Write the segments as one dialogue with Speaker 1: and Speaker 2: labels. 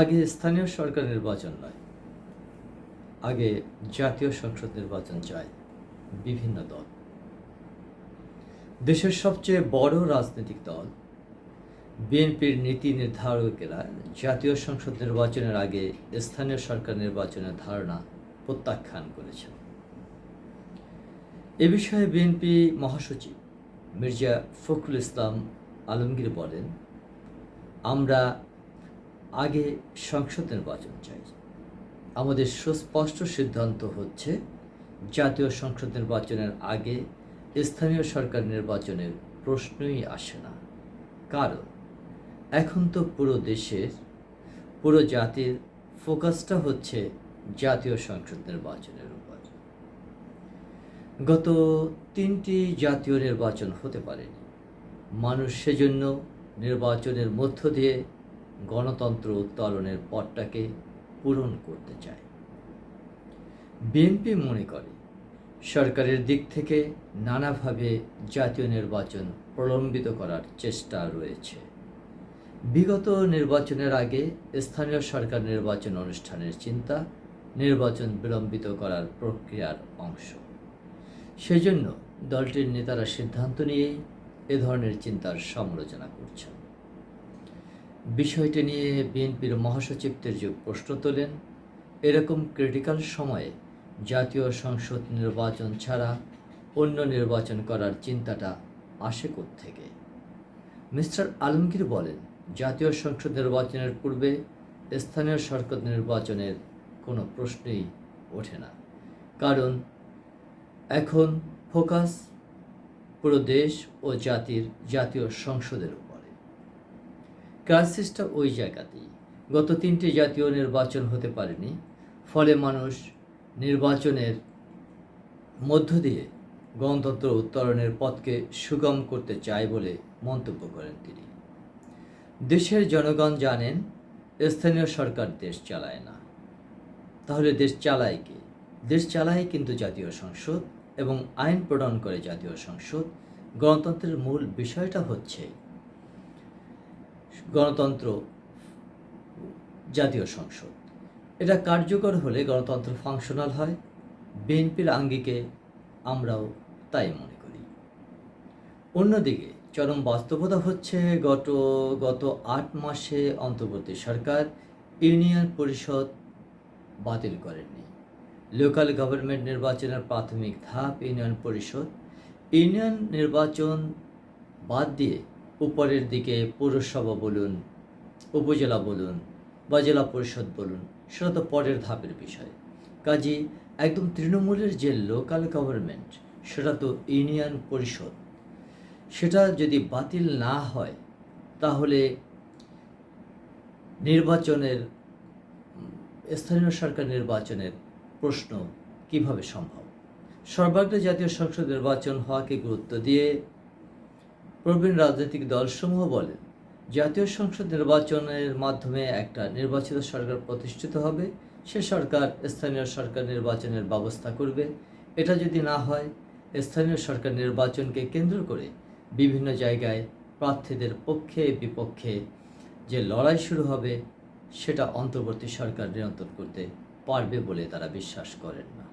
Speaker 1: আগে স্থানীয় সরকার নির্বাচন নয়, আগে জাতীয় সংসদ নির্বাচন চায় বিভিন্ন দল। দেশের সবচেয়ে বড় রাজনৈতিক দল বিএনপির নীতি নির্ধারকেরা জাতীয় সংসদ নির্বাচনের আগে স্থানীয় সরকার নির্বাচনের ধারণা প্রত্যাখ্যান করেছেন। এ বিষয়ে বিএনপি মহাসচিব মির্জা ফখরুল ইসলাম আলমগীর বলেন, আমরা আগে সংসদ নির্বাচন চাই। আমাদের সুস্পষ্ট সিদ্ধান্ত হচ্ছে, জাতীয় সংসদ নির্বাচনের আগে স্থানীয় সরকার নির্বাচনের প্রশ্নই আসে না। কারণ, এখন তো পুরো দেশের, পুরো জাতির ফোকাসটা হচ্ছে জাতীয় সংসদ নির্বাচনের উপর। গত তিনটি জাতীয় নির্বাচন হতে পারেনি। মানুষ সেজন্য নির্বাচনের মধ্য দিয়ে গণতন্ত্র উত্তোলনের পথটাকে পূরণ করতে চায়। বিএনপি মনে করে, সরকারের দিক থেকে নানাভাবে জাতীয় নির্বাচন প্রলম্বিত করার চেষ্টা রয়েছে। বিগত নির্বাচনের আগে স্থানীয় সরকার নির্বাচন অনুষ্ঠানের চিন্তা নির্বাচন বিলম্বিত করার প্রক্রিয়ার অংশ। সেজন্য দলটির নেতারা সিদ্ধান্ত নিয়েই এ ধরনের চিন্তার সমালোচনা করছেন। বিষয়টি নিয়ে বিএনপির মহাসচিবদের তেজুক প্রশ্ন তোলেন, এরকম ক্রিটিক্যাল সময়ে জাতীয় সংসদ নির্বাচন ছাড়া অন্য নির্বাচন করার চিন্তাটা আসে থেকে মিস্টার আলমগীর বলেন, জাতীয় সংসদ নির্বাচনের পূর্বে স্থানীয় সরকার নির্বাচনের কোনো প্রশ্নই ওঠে না। কারণ এখন ফোকাস পুরো দেশ ও জাতির জাতীয় সংসদের ক্রাইসিসটা ওই জায়গাতেই। গত তিনটি জাতীয় নির্বাচন হতে পারেনি, ফলে মানুষ নির্বাচনের মধ্য দিয়ে গণতন্ত্র উত্তরণের পথকে সুগম করতে চায় বলে মন্তব্য করেন তিনি। দেশের জনগণ জানেন, স্থানীয় সরকার দেশ চালায় না। তাহলে দেশ চালায় কে? দেশ চালায় কিন্তু জাতীয় সংসদ এবং আইন প্রণয়ন করে জাতীয় সংসদ। গণতন্ত্রের মূল বিষয়টা হচ্ছে গণতন্ত্র জাতীয় সংসদ। এটা কার্যকর হলে গণতন্ত্র ফাংশনাল হয়, বিএনপির আঙ্গিকে আমরাও তাই মনে করি। অন্যদিকে চরম বাস্তবতা হচ্ছে গত গত আট মাসে অন্তর্বর্তী সরকার ইউনিয়ন পরিষদ বাতিল করেননি। লোকাল গভর্নমেন্ট নির্বাচনের প্রাথমিক ধাপ ইউনিয়ন পরিষদ। ইউনিয়ন নির্বাচন বাদ দিয়ে উপরের দিকে পৌরসভা বলুন, উপজেলা বলুন বা জেলা পরিষদ বলুন, সেটা তো পরের ধাপের বিষয়। কাজী একদম তৃণমূলের যে লোকাল গভর্নমেন্ট সেটা তো ইউনিয়ন পরিষদ। সেটা যদি বাতিল না হয়, তাহলে নির্বাচনের, স্থানীয় সরকার নির্বাচনের প্রশ্ন কীভাবে সম্ভব? সর্বাগ্রে জাতীয় সংসদ নির্বাচন হওয়াকে গুরুত্ব দিয়ে প্রবীণ রাজনৈতিক দলসমূহ বলেন, জাতীয় সংসদ নির্বাচনের মাধ্যমে একটা নির্বাচিত সরকার প্রতিষ্ঠিত হবে, সে সরকার স্থানীয় সরকার নির্বাচনের ব্যবস্থা করবে। এটা যদি না হয়, স্থানীয় সরকার নির্বাচনকে কেন্দ্র করে বিভিন্ন জায়গায় প্রার্থীদের পক্ষে বিপক্ষে যে লড়াই শুরু হবে, সেটা অন্তর্বর্তী সরকার নিয়ন্ত্রণ করতে পারবে বলে তারা বিশ্বাস করেন না।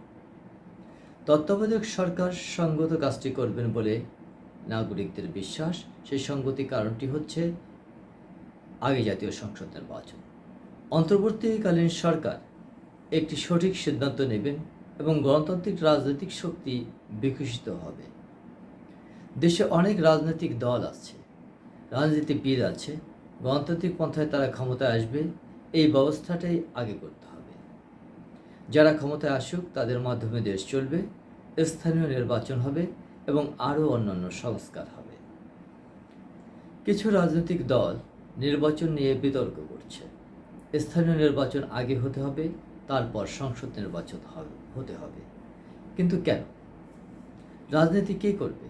Speaker 1: তত্ত্বাবধায়ক সরকার সঙ্গত কাজটি করবেন বলে নাগরিকদের বিশ্বাস, সেই সঙ্গতি কারণটি হচ্ছে আগে জাতীয় সংসদ নির্বাচন অন্তর্বর্তীকালীন সরকার একটি সঠিক সিদ্ধান্ত নেবেন এবং গণতান্ত্রিক রাজনৈতিক শক্তি বিকশিত হবে। দেশে অনেক রাজনৈতিক দল আছে, রাজনীতিবিদ আছে, গণতান্ত্রিক পন্থায় তারা ক্ষমতায় আসবে, এই ব্যবস্থাটাই আগে করতে হবে। যারা ক্ষমতায় আসুক, তাদের মাধ্যমে দেশ চলবে, স্থানীয় নির্বাচন হবে এবং আরও অন্যান্য সংস্কার হবে। কিছু রাজনৈতিক দল নির্বাচন নিয়ে বিতর্ক করছে। স্থানীয় নির্বাচন আগে হতে হবে, তারপর সংসদ নির্বাচন হতে হবে। কিন্তু কেন? রাজনীতি কে করবে?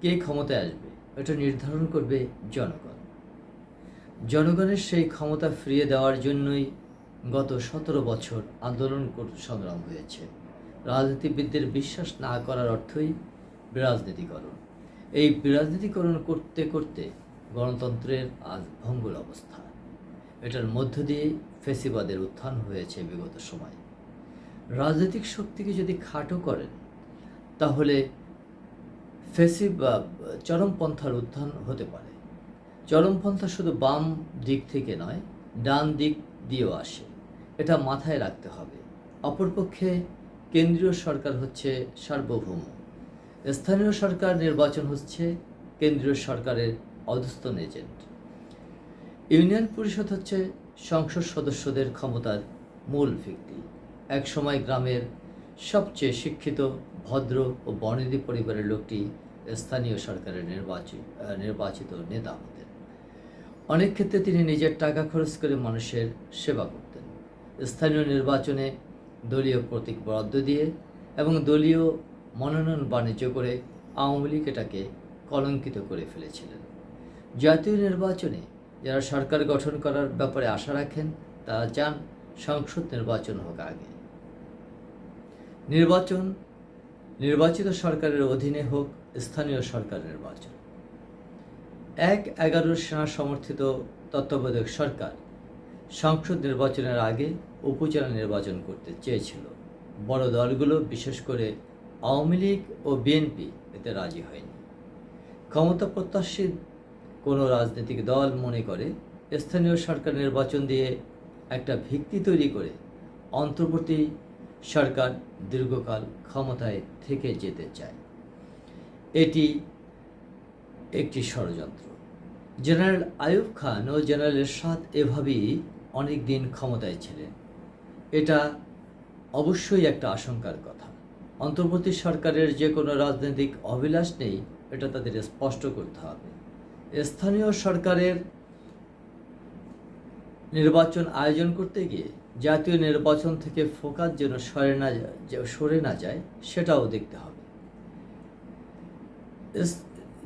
Speaker 1: কে ক্ষমতায় আসবে? এটা নির্ধারণ করবে জনগণ। জনগণের সেই ক্ষমতা ফিরিয়ে দেওয়ার জন্যই গত সতেরো বছর আন্দোলন সংগ্রাম হয়েছে। রাজনীতিবিদদের বিশ্বাস না করার অর্থই বিরাজনীতিকরণ। এই বিরাজনীতিকরণ করতে করতে গণতন্ত্রের আজ ভঙ্গুর অবস্থা। এটার মধ্য দিয়ে ফেসিবাদের উত্থান হয়েছে বিগত সময়ে। রাজনৈতিক শক্তিকে যদি খাটো করেন, তাহলে ফেসি বা চরমপন্থার উত্থান হতে পারে। চরমপন্থা শুধু বাম দিক থেকে নয়, ডান দিক দিয়েও আসে। এটা মাথায় রাখতে হবে। অপরপক্ষে কেন্দ্রীয় সরকার হচ্ছে সার্বভৌম। স্থানীয় সরকার নির্বাচন হচ্ছে কেন্দ্রীয় সরকারের অধস্তন এজেন্ট। ইউনিয়ন পরিষদ হচ্ছে সংসদ সদস্যদের ক্ষমতার মূল ভিত্তি। একসময় গ্রামের সবচেয়ে শিক্ষিত, ভদ্র ও বর্ণিধি পরিবারের লোকটি স্থানীয় সরকারের নির্বাচিত নির্বাচিত নেতা হতেন। অনেক ক্ষেত্রে তিনি নিজের টাকা খরচ করে মানুষের সেবা করতেন। স্থানীয় নির্বাচনে দলীয় প্রতীক বরাদ্দ দিয়ে এবং দলীয় মনোনয়ন বাণিজ্য করে আওয়ামী লীগ এটাকে কলঙ্কিত করে ফেলেছিলেন। জাতীয় নির্বাচনে যারা সরকার গঠন করার ব্যাপারে আশা রাখেন, তারা চান সংসদ নির্বাচন হোক আগে। নির্বাচন, নির্বাচিত সরকারের অধীনে হোক, স্থানীয় সরকার নির্বাচন। এক এগারো সেনা সমর্থিত তত্ত্বাবধায়ক সরকার সংসদ নির্বাচনের আগে উপজেলা নির্বাচন করতে চেয়েছিল। বড় দলগুলো, বিশেষ করে আওয়ামী লীগ ও বিএনপি এতে রাজি হয়নি। ক্ষমতা প্রত্যাশী কোনো রাজনৈতিক দল মনে করে স্থানীয় সরকার নির্বাচন দিয়ে একটা ভিত্তি তৈরি করে অন্তর্বর্তী সরকার দীর্ঘকাল ক্ষমতায় থেকে যেতে চায়। এটি একটি ষড়যন্ত্র। জেনারেল আয়ুব খান ও জেনারেল এরশাদ এভাবেই অনেক দিন ক্ষমতায় ছিলেন। এটা অবশ্যই একটা আশঙ্কার কথা। অন্তর্বর্তী সরকারের যে কোনো রাজনৈতিক অভিলাষ নেই, এটা তাদের স্পষ্ট করতে হবে। স্থানীয় সরকারের নির্বাচন আয়োজন করতে গিয়ে জাতীয় নির্বাচন থেকে ফোকাস যেন সরে না যায় সরে না যায়, সেটাও দেখতে হবে।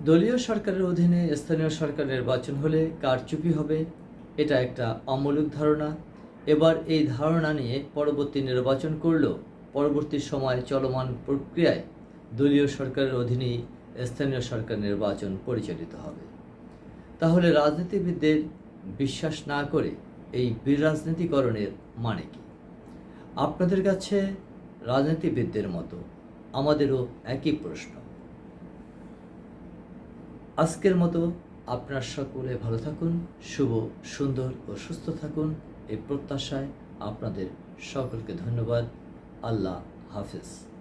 Speaker 1: দলীয় সরকারের অধীনে স্থানীয় সরকার নির্বাচন হলে কারচুপি হবে, এটা একটা অমূলক ধারণা। এবার এই ধারণা নিয়ে পরবর্তী নির্বাচন করলেও পরবর্তী সময় চলমান প্রক্রিয়ায় দলীয় সরকারের অধীনেই স্থানীয় সরকার নির্বাচন পরিচালিত হবে। তাহলে রাজনীতিবিদদের বিশ্বাস না করে এই বিরাজনীতিকরণের মানে কি? আপনাদের কাছে রাজনীতিবিদদের মতো আমাদেরও একই প্রশ্ন। আজকের মতো আপনার সকলে ভালো থাকুন, শুভ, সুন্দর ও সুস্থ থাকুন। এই প্রত্যাশায় আপনাদের সকলকে ধন্যবাদ। আল্লাহ হাফেজ।